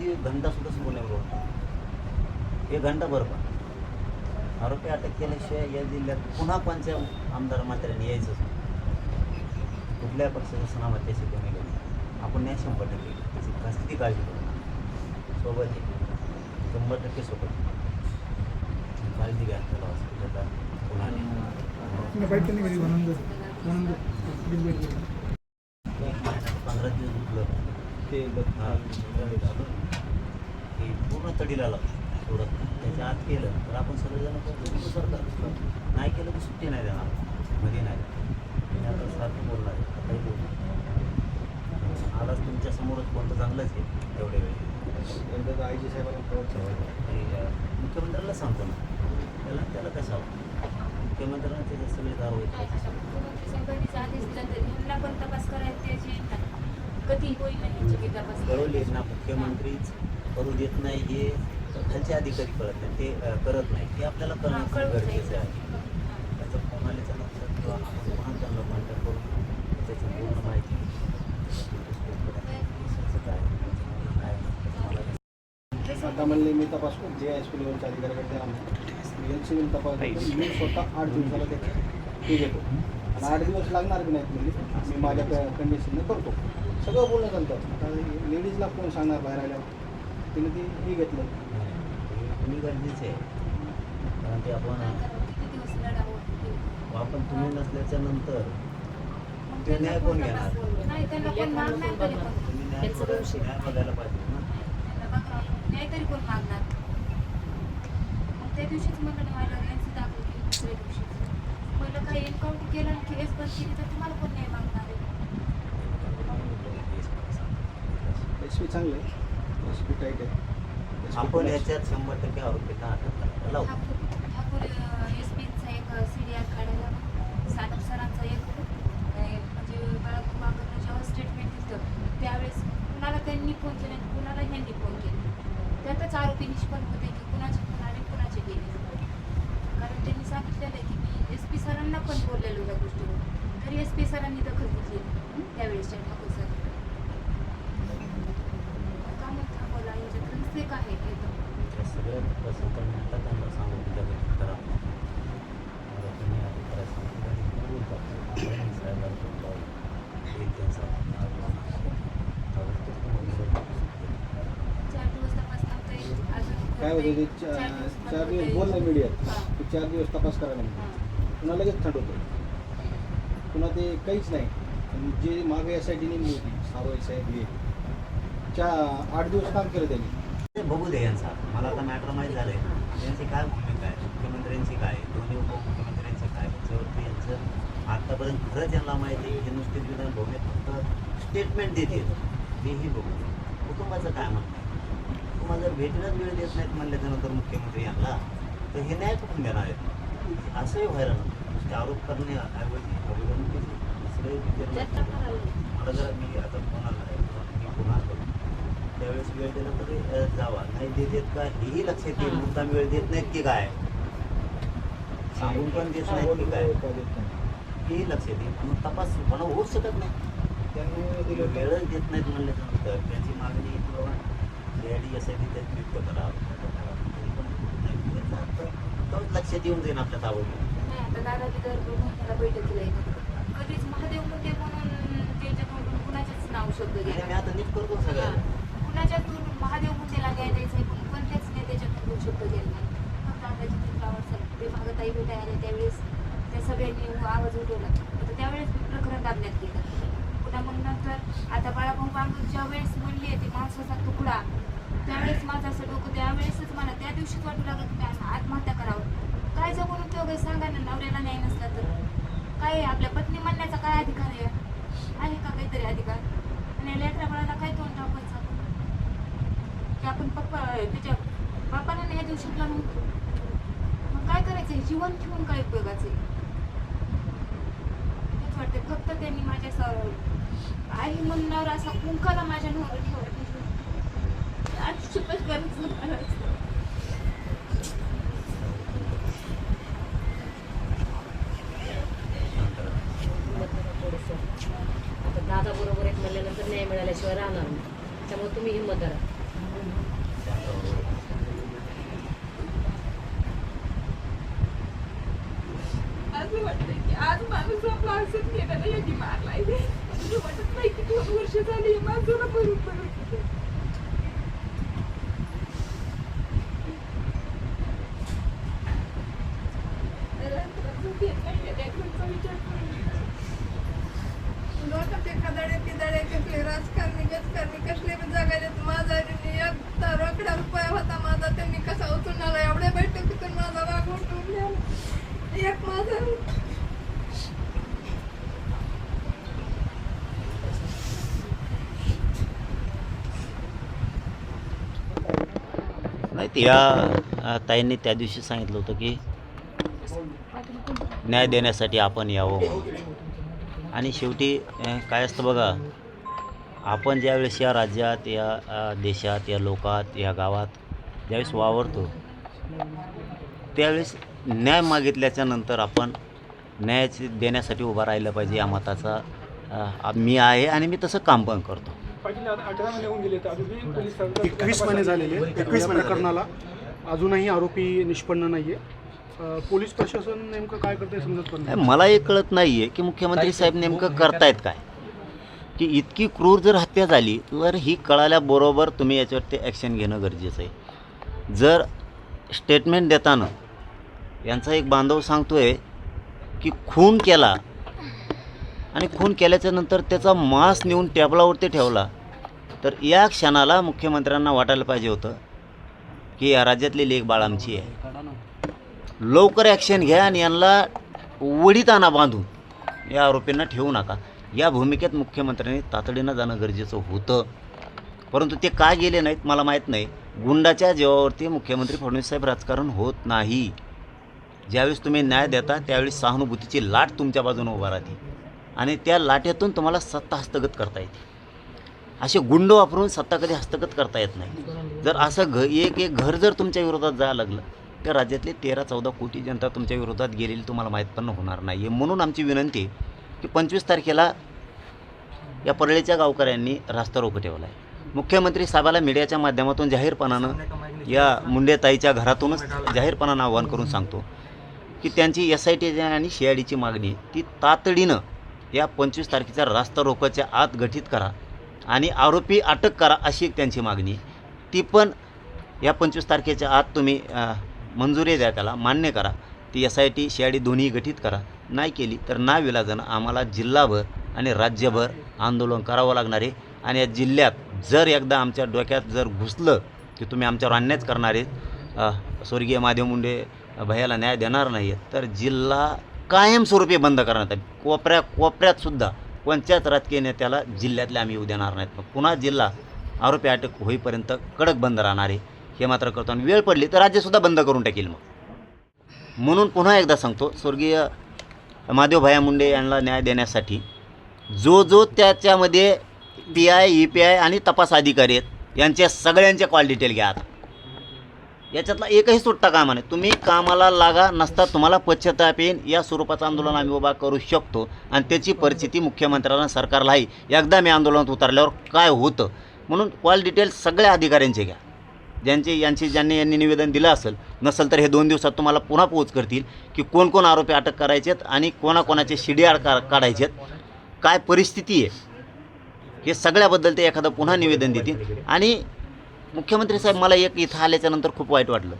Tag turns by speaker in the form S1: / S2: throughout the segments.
S1: कधी घंटा सुद्धा गुन्ह्यावर होता एक घंटा बरं पण. आरोपी अटक केल्याशिवाय या जिल्ह्यात पुन्हा कोणत्या आमदार मात्र्याने यायचंच नाही. कुठल्याही पक्षाचं सनामत्याशी कोणी गेलं आपण नाही शंभर टक्के. त्याची कसली काळजी करू. सोबत शंभर टक्के सोबत. काळजी घ्या. त्याला हॉस्पिटलला पुन्हा पंधरा दिवस
S2: ते
S1: हा, पूर्ण तडीला लावलं थोडं त्याच्या आत केलं तर आपण सगळेजण सरकार नाही केलं तर सुट्टी नाही देणार. मध्ये नाही. आता सारखं बोलणार आहे. आताही आलाच तुमच्या समोरच. कोणतं चांगलंच आहे. एवढे वेळ.
S2: एकदा तर आईजी साहेबांना
S1: मुख्यमंत्र्याला सांगतो ना. त्याला त्याला कशावं मुख्यमंत्र्यांना त्याचे सगळे कारवाई करायची.
S3: कधी होईल यांची तपास
S1: मुख्यमंत्रीच करू देत नाही हे खालचे अधिकारी कळत नाही ते करत नाही. ते आपल्याला करणं गरजेचं आहे. त्याचं प्रणालीचं लक्षात किंवा आपण पुन्हा त्यांना कॉन्टॅक्ट करून त्याची पूर्ण माहिती
S2: आता म्हणले मी तपास जे एस पी लेवलच्या अधिकाऱ्याकडे आम्ही. एल सी तपास करतो. मी स्वतः आठ दिवसाला ते घेतो. आणि आठ दिवस लागणार बी नाहीत म्हणजे? मी माझ्या कंडिशनने करतो. सगळं बोलणं चालतं. आता लेडीजला कोण सांगणार बाहेर आल्यावर? तिने ती हे घेतलं.
S1: तुम्ही गरजेचे आहे. कारण ते आपण आपण तुम्ही नसल्याच्या नंतर ते न्याय कोण घेणार?
S3: नाही
S1: तुम्ही न्याय बघायला पाहिजे ना.
S3: तरी कोण मागणार? त्या दिवशीच मला दुसऱ्या दिवशी. पहिलं काही एन्काउंटर केलं केस बंद केली तर तुम्हाला कोण न्याय मागणार आहे
S2: एस पी चांगले एस पी टाईट आहे
S1: आपण. याच्यात शंभर टक्के आरोपींना अटक करायला लावू
S3: ठाकूर ठाकूर एस पीचा एक सीडीआर काढायला सानप सरांचा एक म्हणजे बाळाकुमारकडनं जेव्हा स्टेटमेंट दिलं त्यावेळेस कुणाला त्यांनी फोन केले आणि कुणाला ह्यांनी फोन केले? त्यातच आरोपी निष्पन्न होते की कुणाचे फोन आले कुणाचे गेले. कारण त्यांनी सांगितलेलं आहे की मी एस पी सरांना पण बोललेलो या गोष्टीवर. तरी एस पी सरांनी दखल घेतली त्यावेळेसच्या ठाकूर सर का मग थांबवला
S1: सगळ्या आता त्यांना सांगून करा आधी सांगितलं. हे त्यांचा
S3: चार
S2: काय होतं ते
S3: चार दिवस
S2: चार. बोललं मीडियात की चार दिवस तपास करायला. पुन्हा लगेच थंड होतं पुन्हा ते काहीच नाही. जे मागे टी नेमली होती सावय साहेब हे. चा आठ दिवस काम केलं त्यांनी.
S1: बघू दे यांचा. मला आता मॅटर माहीत झालंय. यांची काय भूमिका आहे? मुख्यमंत्र्यांची काय दोन्ही उपमुख्यमंत्र्यांची काय याच्यावरती यांचं? आतापर्यंत खरंच यांना माहिती आहे की नुसते विधान भूमिक फक्त स्टेटमेंट देतील. हेही बघू दे. कुटुंबाचं काय म्हणणं आहे? तुम्हाला जर भेटण्याच वेळ देत नाहीत म्हणल्याच्यानंतर मुख्यमंत्री यांना तर हे न्याय कुठून देणार आहेत? असंही व्हायला नको. नुसते आरोप करण्याऐवजी अभिवृत्तीचे दुसरे
S3: चर्चा
S1: विचार
S3: करावी.
S1: मला जर मी आता पुन्हा करू त्यावेळेस वेळ दिला तरी जावा. नाही देत देत का हेही लक्षात येईल मुद्दाम वेळ देत नाहीत की काय? सांगून पण देत नाहीत की काय? हेही लक्षात येईल मग तपास पण होऊच शकत नाही.
S2: त्यांनी दिलं.
S1: वेळच देत नाहीत म्हणल्याच्यानंतर त्याची मागणी की बाबा सीआयडी एस आय डी त्यात नियुक्त करा. तरी पण नाही. याचा अर्थ तोच लक्षात येऊन जाईल आपल्या
S3: आता दादा तिथं दोन महिन्याला बैठकीला येतो कधीच महादेव मुंडे म्हणून त्याच्याकडून कुणाचेच नाव शब्द
S1: मी आता नीट करतो सगळं.
S3: कुणाच्यातून महादेव मुंडेला न्याय द्यायचा आहे पण कोणत्याच नेत्याच्यातून दोन शब्द गेले नाही. फक्त आता जिथे गावात ते भेटायला आले त्यावेळेस त्या सगळ्यांनी आवाज उठवला. तर त्यावेळेस मी प्रकरण दाबण्यात गेलं. पुन्हा मग नंतर आता बाळाभाऊ बांगर ज्या वेळेस म्हणले ते माणसाचा तुकडा त्यावेळेस माझं असं डोकं त्यावेळेसच मला त्या दिवशीच वाटू लागत की आता आत्महत्या करावं. काय जगून उपयोग आहे सांगा ना नवऱ्याला न्याय नसला तर. काय आहे? आपल्या पत्नी म्हणण्याचा काय अधिकार आहे? आहे का काहीतरी अधिकार? आणि लेकरा बाळाला काय तोंड दाखवायचं? आपण की आपण पप्पा त्याच्या बापाला न्याय देऊ शकला नव्हतो मग काय करायचं? जीवन ठेवून काय उपयोगाचं तेच वाटते फक्त त्यांनी माझ्या आई म्हणणार असा कुंकाला माझ्या नावावर ठेवला आज पण गरज करायचं
S4: आता दादा बरोबर एक म्हणल्यानंतर न्याय मिळाल्याशिवाय राहणार नाही. त्यामुळे तुम्ही हिंमत धरा. वाटतंय की आज माणूस आपला असत केला ना यांनी मारलाय. वाटत नाही की दोन वर्ष झाली
S1: माणसाला बरोबर या ताईंनी त्या दिवशी सांगितलं होतं की न्याय देण्यासाठी आपण यावं आणि शेवटी काय असतं बघा आपण ज्यावेळेस या राज्यात या देशात या लोकात या गावात ज्यावेळेस वावरतो त्यावेळेस न्याय मागितल्याच्या नंतर आपण न्यायाची देण्यासाठी उभा राहिलं पाहिजे या मताचा मी आहे आणि मी तसं काम पण करतो.
S5: एकवीस महिने झालेले आहेत. एकवीस प्रकरणाला अजूनही आरोपी निष्पन्न नाही आहे पोलीस प्रशासन नेमकं काय करते समजत पण
S1: नाही, मला हे कळत नाही आहे की मुख्यमंत्री साहेब नेमकं करतायत काय? की इतकी क्रूर जर हत्या झाली तर ही कळाल्याबरोबर तुम्ही याच्यावरती ॲक्शन घेणं गरजेचं आहे. जर स्टेटमेंट देताना यांचा एक बांधव सांगतोय की खून केला आणि खून केल्याच्यानंतर त्याचा मांस नेऊन टेबलावरती ठेवला. तर या क्षणाला मुख्यमंत्र्यांना वाटायला पाहिजे होतं की या राज्यातली लेख बाळ आमची आहे. लवकर ॲक्शन घ्या आणि यांना वडीताना बांधून या आरोपींना ठेवू नका. या भूमिकेत मुख्यमंत्र्यांनी तातडीनं जाणं गरजेचं होतं. परंतु ते का गेले नाहीत मला माहीत नाही. गुंडाच्या जीवावरती मुख्यमंत्री फडणवीस साहेब राजकारण होत नाही. ज्यावेळेस तुम्ही न्याय देता त्यावेळेस सहानुभूतीची लाट तुमच्या बाजूने उभा राहते. आणि त्या लाटेतून तुम्हाला सत्ता हस्तगत करता येते. असे गुंड वापरून सत्ता कधी हस्तगत करता येत नाही. जर असं घ एक एक घर जर तुमच्या विरोधात जायला लागलं तर राज्यातले तेरा चौदा कोटी जनता तुमच्या विरोधात गेलेली तुम्हाला माहीत पण होणार नाही. आहे म्हणून आमची विनंती की पंचवीस तारखेला या परळीच्या गावकऱ्यांनी रास्ता रोखं ठेवला आहे. मुख्यमंत्री साहेबाला मीडियाच्या माध्यमातून जाहीरपणानं या मुंडेताईच्या घरातूनच जाहीरपणानं आवाहन करून सांगतो की त्यांची एस आय टी आणि सी आय डीची मागणी ती तातडीनं या पंचवीस तारखेच्या रास्ता रोकोच्या आत गठीत करा आणि आरोपी अटक करा अशी एक त्यांची मागणी. ती पण या पंचवीस तारखेच्या आत तुम्ही मंजुरी द्या त्याला मान्य करा. ती S I T C I D दोन्ही गठीत करा. नाही केली तर ना विलाजानं आम्हाला जिल्हाभर आणि राज्यभर आंदोलन करावं लागणार आहे. आणि या जिल्ह्यात जर एकदा आमच्या डोक्यात जर घुसलं की तुम्ही आमच्यावर अन्यायच करणार आहेत स्वर्गीय माधव मुंडे भयाला न्याय देणार नाही आहेत तर जिल्हा कायमस्वरूपी बंद करण्यात आली. कोपऱ्या कोपऱ्यातसुद्धा कोणत्याच राजकीय नेत्याला जिल्ह्यातले आम्ही येऊ देणार नाहीत. मग पुन्हा जिल्हा आरोपी अटक होईपर्यंत कडक बंद राहणार आहे हे मात्र करतो. आणि वेळ पडली तर राज्यसुद्धा बंद करून टाकील मग. म्हणून पुन्हा एकदा सांगतो स्वर्गीय महादेव भाया मुंडे यांना न्याय देण्यासाठी जो जो त्याच्यामध्ये P I E P I आणि तपास अधिकारी आहेत यांच्या सगळ्यांच्या कॉल डिटेल घ्या आता. याच्यातला एकही सुट्टा कामा नाही. तुम्ही कामाला लागा नसता तुम्हाला पश्चाताप येईन या स्वरूपाचं आंदोलन आम्ही उभा करू शकतो. आणि त्याची परिस्थिती मुख्यमंत्र्यांना सरकारला आहे एकदा मी आंदोलनात उतरल्यावर काय होतं? म्हणून कॉल डिटेल्स सगळ्या अधिकाऱ्यांचे घ्या. ज्यांचे यांची ज्यांनी यांनी निवेदन दिलं असेल नसेल तर हे दोन दिवसात तुम्हाला पुन्हा पोच करतील की कोण कोण आरोपी अटक करायचेत आणि कोणाकोणाचे शिडीआड का काढायचेत. काय परिस्थिती आहे? हे सगळ्याबद्दल ते एखादं पुन्हा निवेदन देतील. आणि मुख्यमंत्री साहेब मला एक इथं आल्याच्यानंतर खूप वाईट वाटलं.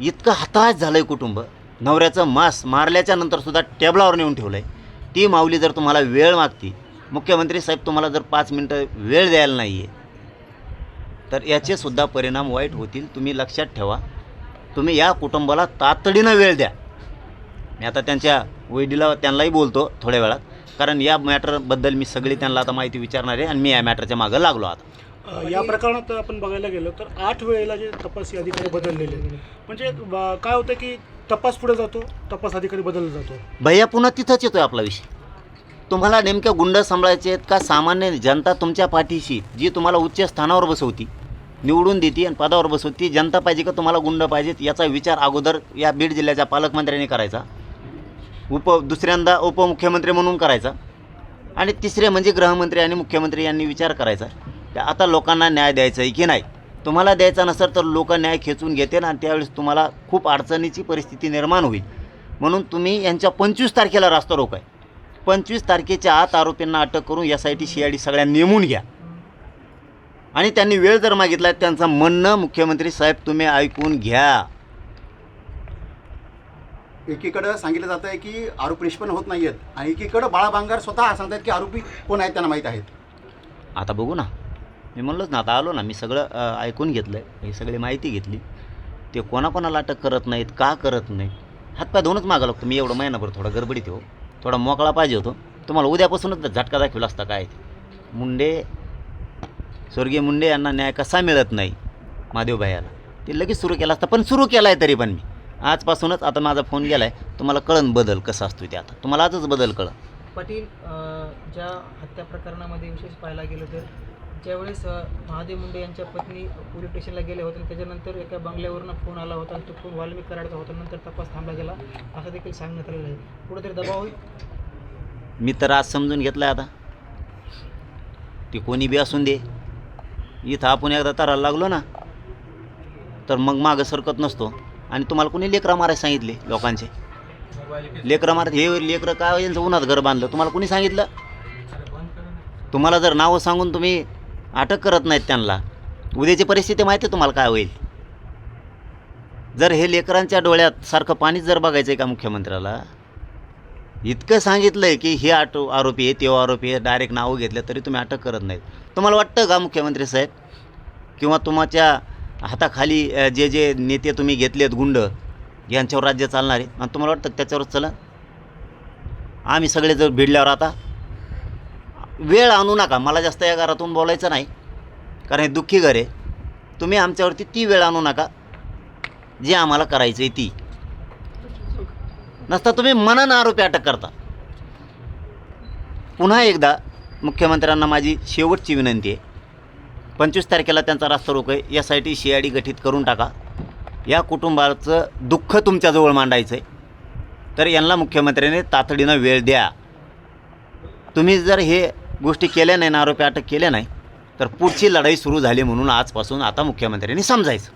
S1: इतकं हताश झालं आहे कुटुंब. नवऱ्याचं मांस मारल्याच्या नंतरसुद्धा टेबलावर नेऊन ठेवलं आहे ती माऊली जर तुम्हाला वेळ मागती मुख्यमंत्री साहेब तुम्हाला जर पाच मिनटं वेळ द्यायला नाही आहे तर याचेसुद्धा परिणाम वाईट होतील तुम्ही लक्षात ठेवा. तुम्ही या कुटुंबाला तातडीनं वेळ द्या. मी आता त्यांच्या वैडीला त्यांनाही बोलतो थोड्या वेळात कारण या मॅटरबद्दल मी सगळी त्यांना आता माहिती विचारणार आहे आणि मी या मॅटरच्या मागं लागलो आता.
S5: या प्रकरणात आपण बघायला गेलो तर आठ वेळेला जे तपास अधिकारी बदललेले आहेत. म्हणजे काय होतं की तपास पुढे जातो तपास अधिकारी बदलला जातो.
S1: भैया पुन्हा तिथंच येतोय आपला विषय. तुम्हाला नेमक्या गुंड सांभाळायचे आहेत का? सामान्य जनता तुमच्या पाठीशी जी तुम्हाला उच्च स्थानावर बसवती निवडून देते आणि पदावर बसवती जनता पाहिजे का तुम्हाला गुंड पाहिजेत? याचा विचार अगोदर या बीड जिल्ह्याच्या पालकमंत्र्यांनी करायचा. उप दुसऱ्यांदा उपमुख्यमंत्री म्हणून करायचा. आणि तिसरे म्हणजे गृहमंत्री आणि मुख्यमंत्री यांनी विचार करायचा. की आता लोकांना न्याय द्यायचा आहे की नाही? तुम्हाला द्यायचा नसेल तर लोक न्याय खेचून घेतील आणि त्यावेळेस तुम्हाला खूप अडचणीची परिस्थिती निर्माण होईल. म्हणून तुम्ही यांच्या पंचवीस तारखेला रास्ता रोक आहे पंचवीस तारखेच्या आत आरोपींना अटक करून S I T C I D सगळ्या नेमून घ्या. आणि त्यांनी वेळ जर मागितला त्यांचं म्हणणं मुख्यमंत्री साहेब तुम्ही ऐकून घ्या.
S6: एकीकडं सांगितलं जातं आहे की आरोपी निष्पन्न होत नाही आहेत आणि एकीकडं बाळा बांगार स्वतः सांगतात की आरोपी कोण आहेत त्यांना माहीत आहेत.
S1: आता बघू ना. मी म्हणलोच ना आता आलो ना मी सगळं ऐकून घेतलं आहे ही सगळी माहिती घेतली. ते कोणाकोणाला अटक करत नाहीत का करत नाहीत हातपाय धुवूनच मागा लागतो. मी एवढं महिनाभर थोडा गडबडीत हो. थोडा मोकळा पाहिजे होतो. तुम्हाला उद्यापासूनच झटका दाखवला असता काय ते. मुंडे स्वर्गीय मुंडे यांना न्याय कसा मिळत नाही महादेवभाईला ते लगेच सुरू केला असता पण सुरू केला आहे तरी पण मी. आजपासूनच आता माझा फोन गेला आहे तुम्हाला कळन बदल कसा असतो ते आता. तुम्हाला आजच बदल कळ
S7: पाटील ज्या हत्या प्रकरणामध्ये विशेष पाहायला गेलं तर? ज्यावेळेस महादेव मुंडे यांच्या पत्नी पोलीस स्टेशनला गेले होते आणि त्याच्यानंतर एका बंगल्यावरून फोन आला होता आणि तो फोन वाल्मिक कराडचा होता नंतर तपास थांबला गेला. असं देखील सांगण्यात आलेलं आहे. कुठेतरी दबाव होईल
S1: मी तर आज समजून घेतला आहे आता. ते कोणी बी असून दे. इथं आपण एकदा तरायला लागलो ना तर मग मागं सरकत नसतो. आणि तुम्हाला कोणी लेकरं मारायला सांगितले लोकांचे? लेकरं मारत हे लेकरं काय हो, यांचं उन्हात घर बांधलं? तुम्हाला कोणी सांगितलं? तुम्हाला जर नावं सांगून तुम्ही अटक करत नाहीत त्यांना. उद्याची परिस्थिती माहिती आहे तुम्हाला काय होईल? जर हे लेकरांच्या डोळ्यात सारखं पाणीच जर बघायचं आहे का मुख्यमंत्र्याला? इतकं सांगितलं आहे की हे आटो आरोपी आहे तो आरोपी आहे डायरेक्ट नावं घेतलं तरी तुम्ही अटक करत नाहीत. तुम्हाला वाटतं का मुख्यमंत्री साहेब? किंवा तुमच्या हाताखाली जे जे नेते तुम्ही घेतलेत गुंड यांच्यावर राज्य चालणार आहे? आणि तुम्हाला वाटतं त्याच्यावरच त्याच्यावर चला? आम्ही सगळे जर भिडल्यावर आता वेळ आणू नका. मला जास्त या घरातून बोलायचं नाही. कारण हे दुःखी घर आहे. तुम्ही आमच्यावरती ती वेळ आणू नका. जी आम्हाला करायचं आहे ती. नसता तुम्ही मनानं आरोपी अटक करता. पुन्हा एकदा मुख्यमंत्र्यांना माझी शेवटची विनंती आहे. पंचवीस तारखेला त्यांचा रास्ता रोक. आहे यासाठी शियाडी गठीत करून टाका. या कुटुंबाचं दुःख तुमच्याजवळ मांडायचं आहे. तर यांना मुख्यमंत्र्यांनी तातडीनं वेळ द्या. तुम्ही जर हे गोष्टी केल्या नाही ना आरोपी अटक केल्या नाही तर पुढची लढाई सुरू झाली म्हणून आजपासून आता मुख्यमंत्र्यांनी समजायचं.